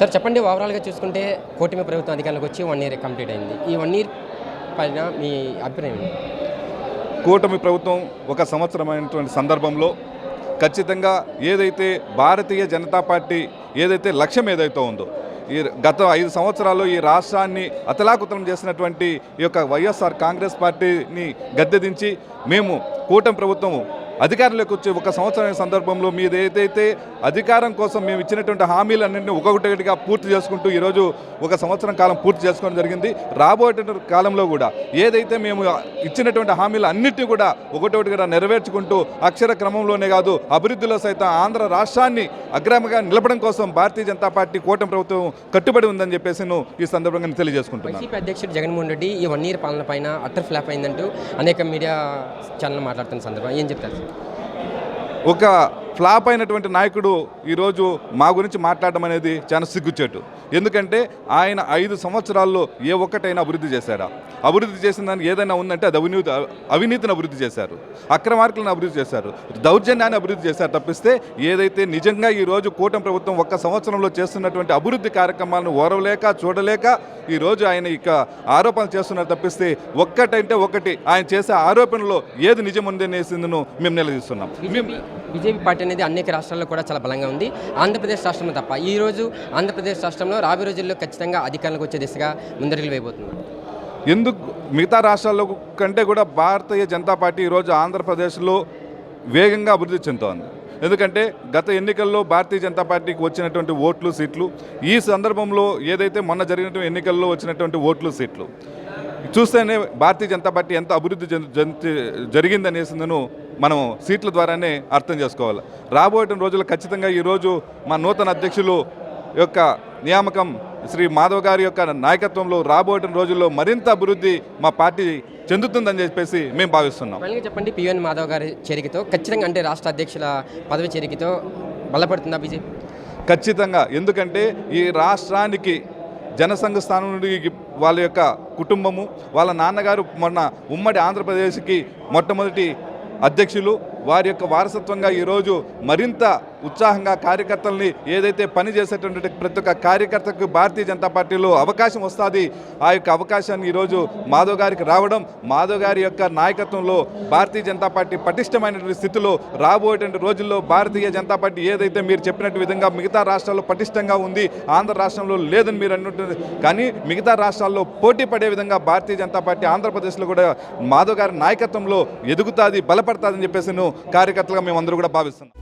Sir చెప్పండి ఓవరాల్గా చూసుకుంటే కూటమి ప్రభుత్వం అధికారులకు వచ్చి వన్ ఇయర్ కంప్లీట్ అయింది. ఈ వన్ ఇయర్ పైన మీ అభిప్రాయం కూటమి ప్రభుత్వం ఒక సంవత్సరమైనటువంటి సందర్భంలో ఖచ్చితంగా ఏదైతే భారతీయ జనతా పార్టీ ఏదైతే లక్ష్యం ఏదైతే ఉందో ఈ గత ఐదు సంవత్సరాలు ఈ రాష్ట్రాన్ని అతలాకుతలం చేసినటువంటి ఈ యొక్క వైఎస్ఆర్ కాంగ్రెస్ పార్టీని గద్దెదించి మేము కూటమి ప్రభుత్వము అధికారంలోకి వచ్చే ఒక సంవత్సరం సందర్భంలో మీద ఏదైతే అధికారం కోసం మేము ఇచ్చినటువంటి హామీలన్నింటినీ ఒక్కొక్కటిగా పూర్తి చేసుకుంటూ ఈరోజు ఒక సంవత్సరం కాలం పూర్తి చేసుకోవడం జరిగింది. రాబోయేటువంటి కాలంలో కూడా ఏదైతే మేము ఇచ్చినటువంటి హామీలు అన్నిటినీ కూడా ఒకటొకటిగా నెరవేర్చుకుంటూ అక్షర క్రమంలోనే కాదు అభివృద్ధిలో సైతం ఆంధ్ర రాష్ట్రాన్ని అగ్రమంగా నిలపడం కోసం భారతీయ జనతా పార్టీ కూటమి ప్రభుత్వం కట్టుబడి ఉందని చెప్పేసి నేను ఈ సందర్భంగా తెలియజేసుకుంటున్నాను. వైసీపీ అధ్యక్షుడు జగన్మోహన్ రెడ్డి ఈ వన్ ఇయర్ పాలన పైన అట్టర్ ఫ్లాప్ అయిందంటూ అనేక మీడియా ఛానల్ మాట్లాడుతున్న సందర్భం. ఏం చెప్తారు? ఒక ఫ్లాప్ అయినటువంటి నాయకుడు ఈరోజు మా గురించి మాట్లాడడం అనేది చాలా సిగ్గుచేటు. ఎందుకంటే ఆయన ఐదు సంవత్సరాల్లో ఏ ఒక్కటైనా అభివృద్ధి చేశారా అభివృద్ధి చేసిన దానికి ఏదైనా ఉందంటే అది అవినీతి అవినీతిని అభివృద్ధి చేశారు. అక్రమార్కులను అభివృద్ధి చేశారు. దౌర్జన్యాన్ని అభివృద్ధి చేశారు తప్పిస్తే ఏదైతే నిజంగా ఈరోజు కూటమి ప్రభుత్వం ఒక్క సంవత్సరంలో చేస్తున్నటువంటి అభివృద్ధి కార్యక్రమాలను ఓరవలేక చూడలేక ఈరోజు ఆయన ఇక ఆరోపణలు చేస్తున్నారు తప్పిస్తే ఒక్కటంటే ఒకటి ఆయన చేసే ఆరోపణలో ఏది నిజం ఉందనేసిందను మేము నిలదీస్తున్నాం. బీజేపీ పార్టీ అనేది అనేక రాష్ట్రాల్లో కూడా చాలా బలంగా ఉంది. ఆంధ్రప్రదేశ్ రాష్ట్రంలో తప్ప ఈ రోజు ఆంధ్రప్రదేశ్ రాష్ట్రంలో రాబోయే రోజుల్లో ఖచ్చితంగా అధికారంలోకి వచ్చే దిశగా ముందడుగులు వేయబోతుంది ఎందుకు మిగతా రాష్ట్రాల్లో కంటే కూడా భారతీయ జనతా పార్టీ ఈరోజు ఆంధ్రప్రదేశ్లో వేగంగా అభివృద్ధి చెందుతోంది. ఎందుకంటే గత ఎన్నికల్లో భారతీయ జనతా పార్టీకి వచ్చినటువంటి ఓట్లు సీట్లు ఈ సందర్భంలో ఏదైతే మొన్న జరిగినటువంటి ఎన్నికల్లో వచ్చినటువంటి ఓట్లు సీట్లు చూస్తేనే భారతీయ జనతా పార్టీ ఎంత అభివృద్ధి జరిగిందనేసిందను మనం సీట్ల ద్వారానే అర్థం చేసుకోవాలి. రాబోయే రోజుల్లో ఖచ్చితంగా ఈరోజు మా నూతన అధ్యక్షులు యొక్క నియామకం శ్రీ మాధవ్ గారి యొక్క నాయకత్వంలో రాబోయే రోజుల్లో మరింత అభివృద్ధి మా పార్టీ చెందుతుందని చెప్పేసి మేము భావిస్తున్నాం. చెప్పండి పిఎన్ మాధవ్ గారి చేరికతో ఖచ్చితంగా అంటే రాష్ట్ర అధ్యక్షుల పదవి చేరికతో బలపడుతుందా బీజేపీ? ఖచ్చితంగా. ఎందుకంటే ఈ రాష్ట్రానికి జనసంఘ స్థానం నుండి వాళ్ళ యొక్క కుటుంబము వాళ్ళ నాన్నగారు మొన్న ఉమ్మడి ఆంధ్రప్రదేశ్కి మొట్టమొదటి అధ్యక్షులు. వారి యొక్క వారసత్వంగా ఈరోజు మరింత ఉత్సాహంగా కార్యకర్తల్ని ఏదైతే పని చేసేటటువంటి ప్రతి ఒక్క కార్యకర్తకు భారతీయ జనతా పార్టీలో అవకాశం వస్తుంది ఆ యొక్క అవకాశాన్ని ఈరోజు మాధవ్ గారికి రావడం మాధవ్ గారి యొక్క నాయకత్వంలో భారతీయ జనతా పార్టీ పటిష్టమైనటువంటి స్థితిలో రాబోయేటువంటి రోజుల్లో భారతీయ జనతా పార్టీ ఏదైతే మీరు చెప్పినట్టు విధంగా మిగతా రాష్ట్రాల్లో పటిష్టంగా ఉంది ఆంధ్ర రాష్ట్రంలో లేదని మీరు అన్నట్టు కానీ మిగతా రాష్ట్రాల్లో పోటీ పడే విధంగా భారతీయ జనతా పార్టీ ఆంధ్రప్రదేశ్లో కూడా మాధవ్ గారి నాయకత్వంలో ఎదుగుతుంది బలపడుతుందని చెప్పేసి కార్యకర్తలుగా మేమందరూ కూడా భావిస్తున్నాం.